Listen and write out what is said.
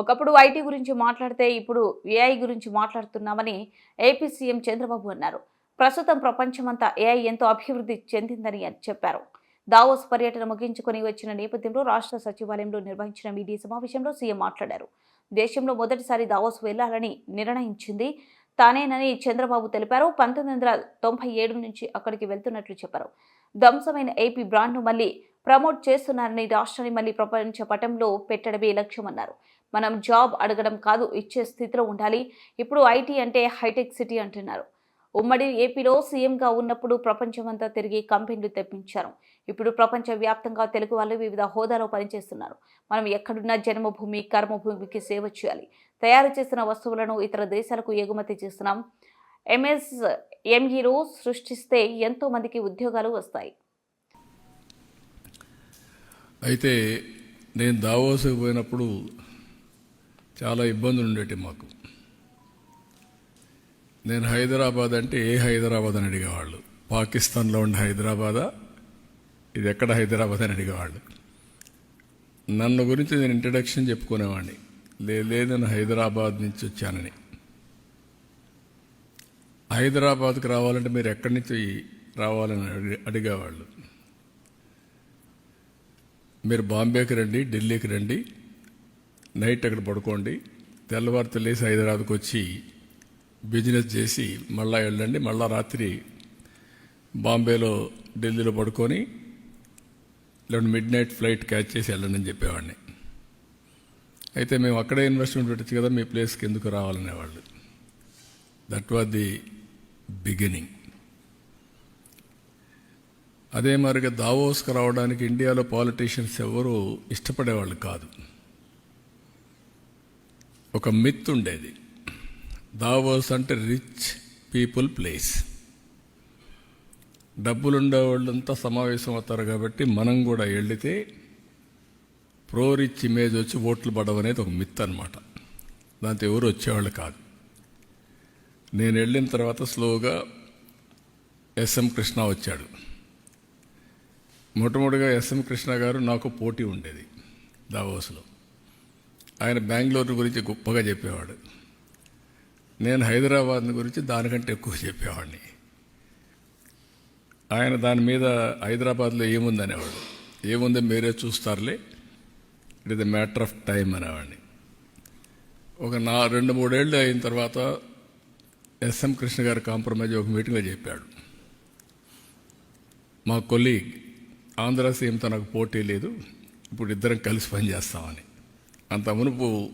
ఒకప్పుడు ఐటీ గురించి మాట్లాడితే ఇప్పుడు ఏఐ గురించి మాట్లాడుతున్నామని ఏపీ సీఎం చంద్రబాబు అన్నారు. ప్రస్తుతం ప్రపంచమంతా ఏఐ ఎంతో అభివృద్ధి చెందిందని చెప్పారు. దావోస్ పర్యటన ముగించుకొని వచ్చిన నేపథ్యంలో రాష్ట్ర సచివాలయంలో నిర్వహించిన మీడియా సమావేశంలో సీఎం మాట్లాడారు. దేశంలో మొదటిసారి దావోస్ వెళ్ళాలని నిర్ణయించింది తానేనని చంద్రబాబు తెలిపారు. పంతొమ్మిది వందల తొంభై ఏడు నుంచి అక్కడికి వెళ్తున్నట్లు చెప్పారు. ధ్వంసమైన ఏపీ బ్రాండ్ను మళ్ళీ ప్రమోట్ చేస్తున్నారని రాష్ట్రాన్ని మళ్ళీ ప్రపంచ పటంలో పెట్టడమే లక్ష్యమన్నారు. మనం జాబ్ అడగడం కాదు ఇచ్చే స్థితిలో ఉండాలి. ఇప్పుడు ఐటీ అంటే హైటెక్ సిటీ అంటున్నారు. ఉమ్మడి ఏపీలో సీఎంగా ఉన్నప్పుడు ప్రపంచమంతా తిరిగి కంపెనీలు తెప్పించారు. ఇప్పుడు ప్రపంచవ్యాప్తంగా తెలుగు వాళ్ళు వివిధ హోదాలో పనిచేస్తున్నారు. మనం ఎక్కడున్నా జన్మభూమి కర్మభూమికి సేవ చేయాలి. తయారు చేసిన వస్తువులను ఇతర దేశాలకు ఎగుమతి చేస్తున్నాం. ఎంఎస్ ఎంఈలో సృష్టిస్తే ఎంతో మందికి ఉద్యోగాలు వస్తాయి. అయితే నేను దావోసుకు పోయినప్పుడు చాలా ఇబ్బందులు ఉండేటి మాకు. నేను హైదరాబాద్ అంటే ఏ హైదరాబాద్ అని అడిగేవాళ్ళు. పాకిస్తాన్లో ఉండే హైదరాబాదా? ఇది ఎక్కడ హైదరాబాద్ అని అడిగేవాళ్ళు. నన్ను గురించి నేను ఇంట్రడక్షన్ చెప్పుకునేవాడిని. లే- లేదు నేను హైదరాబాద్ నుంచి వచ్చానని. హైదరాబాద్కి రావాలంటే మీరు ఎక్కడి నుంచి రావాలని అడిగి- అడిగేవాళ్ళు? మీరు బాంబేకి రండి ఢిల్లీకి రండి నైట్ అక్కడ పడుకోండి తెల్లవారు తెలిసి హైదరాబాద్కి వచ్చి బిజినెస్ చేసి మళ్ళా వెళ్ళండి మళ్ళా రాత్రి బాంబేలో ఢిల్లీలో పడుకొని లేదంటే మిడ్ నైట్ ఫ్లైట్ క్యాచ్ చేసి వెళ్ళండి అని చెప్పేవాడిని. అయితే మేము అక్కడే ఇన్వెస్ట్మెంట్ పెట్టచ్చు కదా మీ ప్లేస్కి ఎందుకు రావాలనేవాళ్ళు. దట్ వాజ్ ది బిగినింగ్ అదే మరిగా దావోస్కి రావడానికి ఇండియాలో పాలిటీషియన్స్ ఎవరు ఇష్టపడేవాళ్ళు కాదు. ఒక మిత్ ఉండేది. దావోస్ అంటే రిచ్ పీపుల్ ప్లేస్. డబ్బులుండే వాళ్ళంతా సమావేశం అవుతారు కాబట్టి మనం కూడా వెళితే ప్రో రిచ్ ఇమేజ్ వచ్చి ఓట్లు పడవనేది ఒక మిత్ అనమాట దాంతో ఎవరు వచ్చేవాళ్ళు కాదు. నేను వెళ్ళిన తర్వాత స్లోగా ఎస్ఎం కృష్ణ వచ్చాడు. మొట్టమొదటిగా ఎస్ఎం కృష్ణ గారు నాకు పోటీ ఉండేది దావోస్లో. ఆయన బెంగళూరు గురించి గొప్పగా చెప్పేవాడు. నేను హైదరాబాద్ గురించి దానికంటే ఎక్కువ చెప్పేవాడిని. ఆయన దాని మీద హైదరాబాద్లో ఏముంది అనేవాడు ఏముందో మీరే చూస్తారులే. It is the matter of time అనేవాడిని. ఒక నా రెండు మూడేళ్ళు అయిన తర్వాత ఎస్ఎం కృష్ణ గారు కాంప్రమైజ్ ఒక మీటింగ్లో చెప్పాడు. మా కొలీగ్ ఆంధ్ర సీఎంతో నాకు పోటీ లేదు. ఇప్పుడు ఇద్దరం కలిసి పనిచేస్తామని. అంత మునుపు